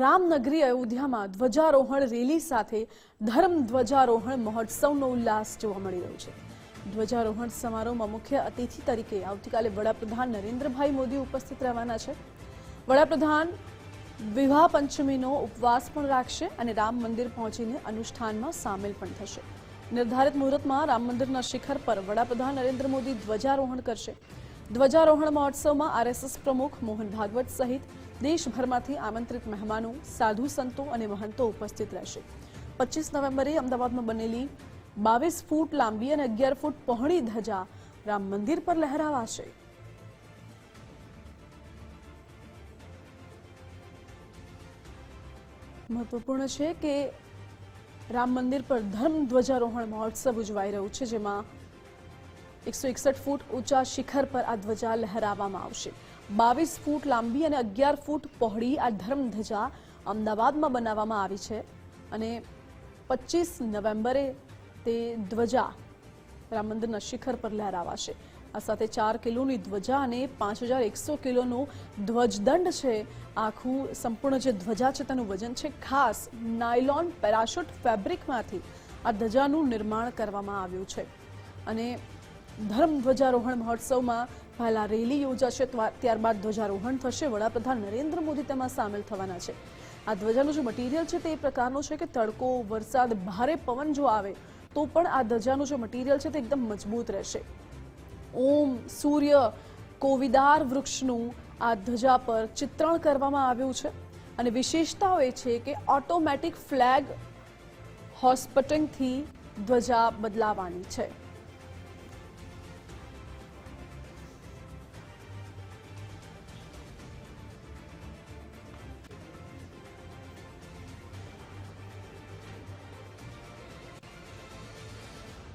રામનગરી અયોધ્યામાં ધ્વજારોહણ રેલી સાથે ધર્મ ધ્વજારોહણ મહોત્સવનો ઉલ્લાસ જોવા મળી રહ્યો છે. ધ્વજારોહણ સમારોહમાં મુખ્ય અતિથિ તરીકે આવતીકાલે વડાપ્રધાન નરેન્દ્રભાઈ મોદી ઉપસ્થિત રહેવાના છે. વડાપ્રધાન વિવાહ પંચમીનો ઉપવાસ પણ રાખશે અને રામ મંદિર પહોંચીને અનુષ્ઠાનમાં સામેલ પણ થશે. નિર્ધારિત મુહૂર્તમાં રામ મંદિરના શિખર પર વડાપ્રધાન નરેન્દ્ર મોદી ધ્વજારોહણ કરશે. ધ્વજારોહણ મહોત્સવમાં આરએસએસ પ્રમુખ મોહન ભાગવત સહિત દેશભરમાંથી આમંત્રિત મહેમાનો, સાધુ સંતો અને મહંતો ઉપસ્થિત રહેશે. પચીસ નવેમ્બરે અમદાવાદમાં બનેલી બાવીસ ફૂટ લાંબી અને અગિયાર ફૂટ પહોળી ધજા રામ મંદિર પર લહેરાવાશે. મહત્વપૂર્ણ છે કે રામ મંદિર પર ધર્મ ધ્વજારોહણ મહોત્સવ ઉજવાઈ રહ્યું છે, જેમાં એકસો એકસઠ ફૂટ ઊંચા શિખર પર આ ધ્વજા લહેરાવવામાં આવશે. બાવીસ ફૂટ લાંબી અને અગિયાર ફૂટ પહોળી આ ધર્મ ધ્વજા અમદાવાદમાં બનાવવામાં આવી છે અને પચીસ નવેમ્બરે તે ધ્વજા રામ મંદિરના શિખર પર લહેરાવાશે. આ સાથે ચાર કિલોની ધ્વજા અને પાંચ હજાર એકસો કિલોનો ધ્વજદંડ છે. આખું સંપૂર્ણ જે ધ્વજા છે તેનું વજન છે ખાસ નાયલોન પેરાશૂટ ફેબ્રિકમાંથી આ ધ્વજાનું નિર્માણ કરવામાં આવ્યું છે. અને ધર્મ ધ્વજારોહણ મહોત્સવમાં પહેલા રેલી યોજાશે ત્યારબાદ ધ્વજારોહણ થશે. વડાપ્રધાન નરેન્દ્ર મોદી તેમાં સામેલ થવાના છે. આ ધ્વજાનું જે મટીરિયલ છે તે એ પ્રકારનું છે કે તડકો, વરસાદ, ભારે પવન જો આવે, તો પણ આ ધ્વજાનું જે મટીરિયલ છે તે એકદમ મજબૂત રહેશે. ઓમ સૂર્ય કોવિદાર વૃક્ષનું આ ધજા પર ચિત્રણ કરવામાં આવ્યું છે. અને વિશેષતાઓ એ છે કે ઓટોમેટિક ફ્લેગ હોસ્પટિંગથી ધ્વજા બદલાવાની છે.